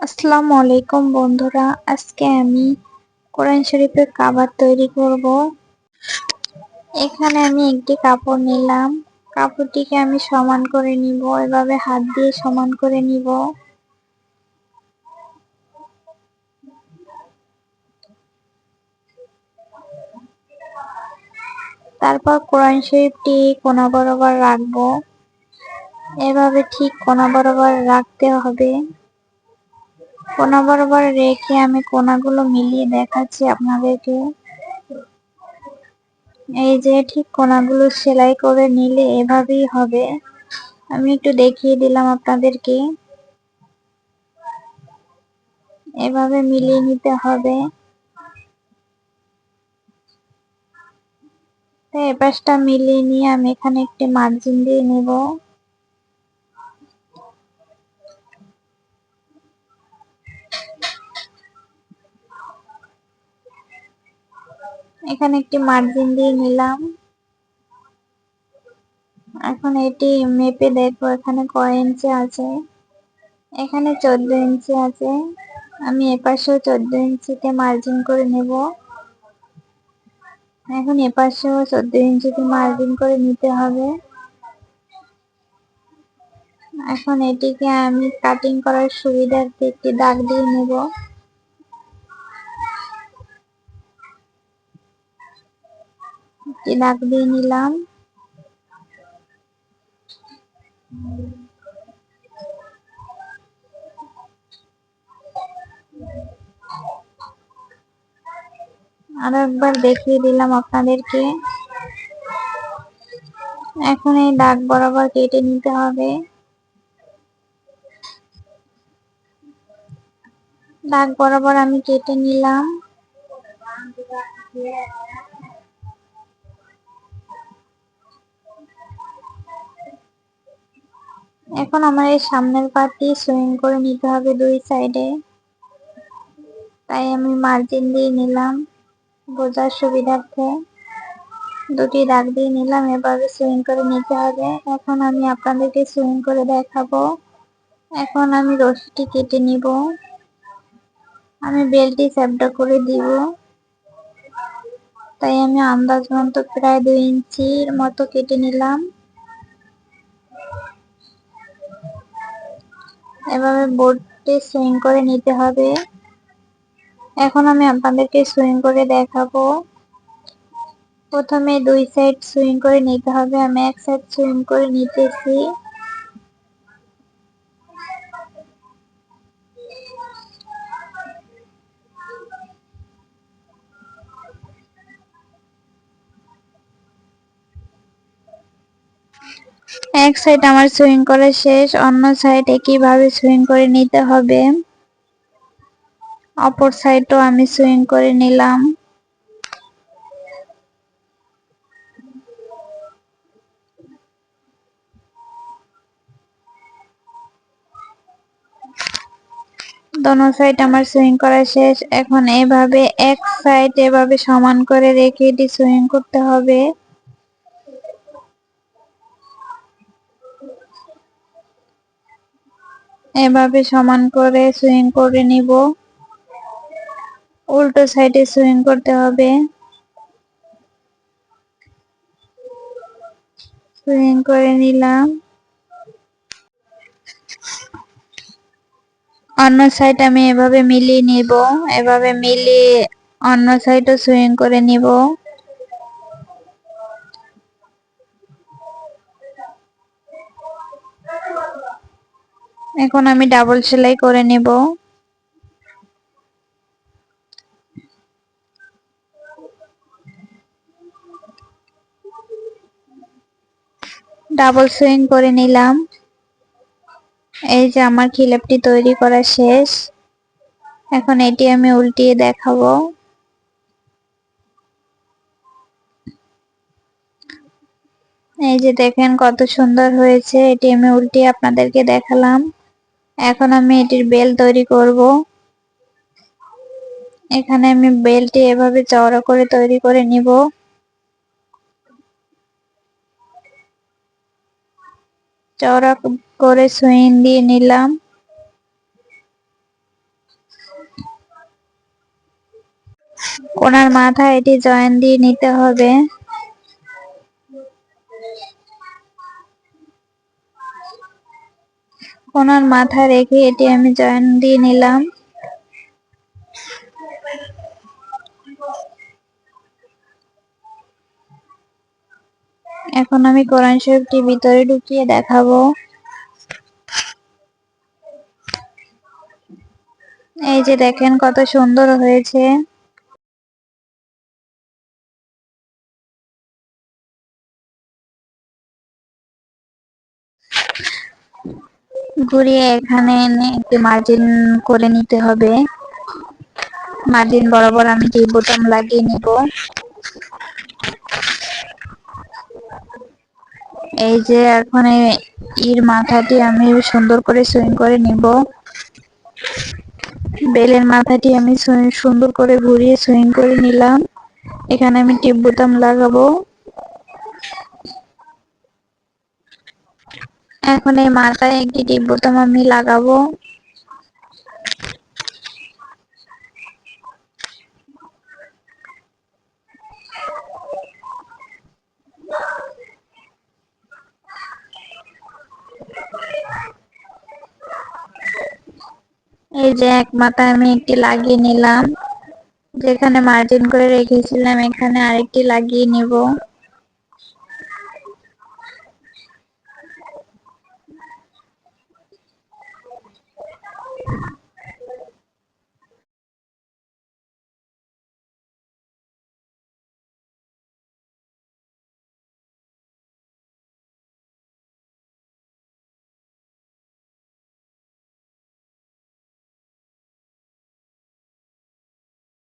আসসালামু আলাইকুম বন্ধুরা, আজকে আমি কোরআন শরীফের কাবার তৈরি করব। এখানে আমি একটি কাপড় নিলাম, কাপড়টিকে আমি সমান করে নিব, এভাবে হাত দিয়ে সমান করে নিব। তারপর কোরআন শরীফটি কোনা বরাবর রাখব। এভাবে ঠিক কোনা বরাবর রাখতে হবে। কোনা বরাবর রেখে আমি কোনাগুলো মিলিয়ে দেখাচ্ছি আপনাদেরকে। এই যে ঠিক কোনাগুলো সেলাই করে নিলে এভাবেই হবে। আমি একটু দেখিয়ে দিলাম আপনাদেরকে। এভাবে মিলিয়ে নিতে হবে। এপাশটা মিলিয়ে নিয়ে আমি এখানে একটি মার্জিন দিয়ে নেব। এখানে একটি মার্জিন দিয়ে নিলাম। এখন এটি মেপে দেখব, এখানে কয় ইঞ্চি আছে? এখানে চোদ্দ ইঞ্চি আছে। আমি এপাশেও চোদ্দ ইঞ্চিতে মার্জিন করে নেব। এখন এপাশেও চোদ্দ ইঞ্চিতে মার্জিন করে নিতে হবে। এখন এটিকে আমি কাটিং করার সুবিধার্থে একটি দাগ দিয়ে নেব। দাগ দিয়ে নিলাম। আরও একবার দেখিয়ে দিলাম আপনাদেরকে। এখন এই দাগ বরাবর কেটে নিতে হবে। দাগ বরাবর আমি কেটে নিলাম। এখন আমার এই সামনের পাটি সুইং করে নিতে হবে দুই সাইডে তাই আমি মার্জিন দিয়ে নিলাম বোঝার সুবিধার্থে। দুটি দাগ দিয়ে নিলাম, এভাবে সুইং করে নিতে হবে। এখন আমি আপনাদেরকে সুইং করে দেখাবো। এখন আমি রশিটি কেটে নিব। আমি বেলটি স্যাপটা করে দিব। তাই আমি আন্দাজ মতো প্রায় দুই ইঞ্চির মতো কেটে নিলাম। এভাবে বোর্ডটি সুইং করে নিতে হবে। এখন আমি আপনাদেরকে সুইং করে দেখাবো। প্রথমে দুই সাইড সুইং করে নিতে হবে। আমি এক সাইড সুইং করে নিতেছি। এক সাইড আমার সুইং করা শেষ, অন্য সাইড একইভাবে সুইং করে নিতে হবে। অপর সাইডও আমি সুইং করে নিলাম। দোনো সাইড আমার সুইং করা শেষ। এখন এভাবে এক সাইড এভাবে সমান করে রেখে এটি সুইং করতে হবে। এভাবে সমান করে সুইং করে নিব। উল্টো সাইডে সুইং করতে হবে। সুইং করে নিলাম। অন্য সাইড আমি এভাবে মিলিয়ে নিব। এভাবে মিলিয়ে অন্য সাইডও সুইং করে নিব। এখন আমি ডাবল সেলাই করে নেব। ডাবল সুইং করে নিলাম। এই যে আমার খিলাপটি তৈরি করা শেষ। এখন এটি আমি উল্টিয়ে দেখাবো। এই যে দেখেন কত সুন্দর হয়েছে, এটি আমি উল্টিয়ে আপনাদেরকে দেখালাম। এখন আমি এটির বেল তৈরি করব। এখানে আমি বেলটি এভাবে চওড়া করে তৈরি করে নিব। চওড়া করে সুইন দিয়ে নিলাম। কোনার মাথা এটি জয়েন দিয়ে নিতে হবে। কোনার মাথায় রেখে এটি আমি জয়েন দিয়ে নিলাম। এখন আমি কোরআন শরীফটি ভিতরে ঢুকিয়ে দেখাবো। এই যে দেখেন কত সুন্দর হয়েছে। ঘুরিয়ে এখানে এনে একটি মার্জিন করে নিতে হবে। মার্জিন বরাবর আমি টি বোতাম লাগিয়ে নিব। এই যে এখন ইর মাথাটি আমি সুন্দর করে সুইং করে নিব। বেলের মাথাটি আমি সুন্দর করে ঘুরিয়ে সুইং করে নিলাম। এখানে আমি টিপ বোতাম লাগাবো। এখন এই মাথায় একটি বোতাম আমি লাগাবো। এই যে এক মাথায় আমি একটি লাগিয়ে নিলাম। যেখানে মার্জিন করে রেখেছিলাম, এখানে আরেকটি লাগিয়ে নিব।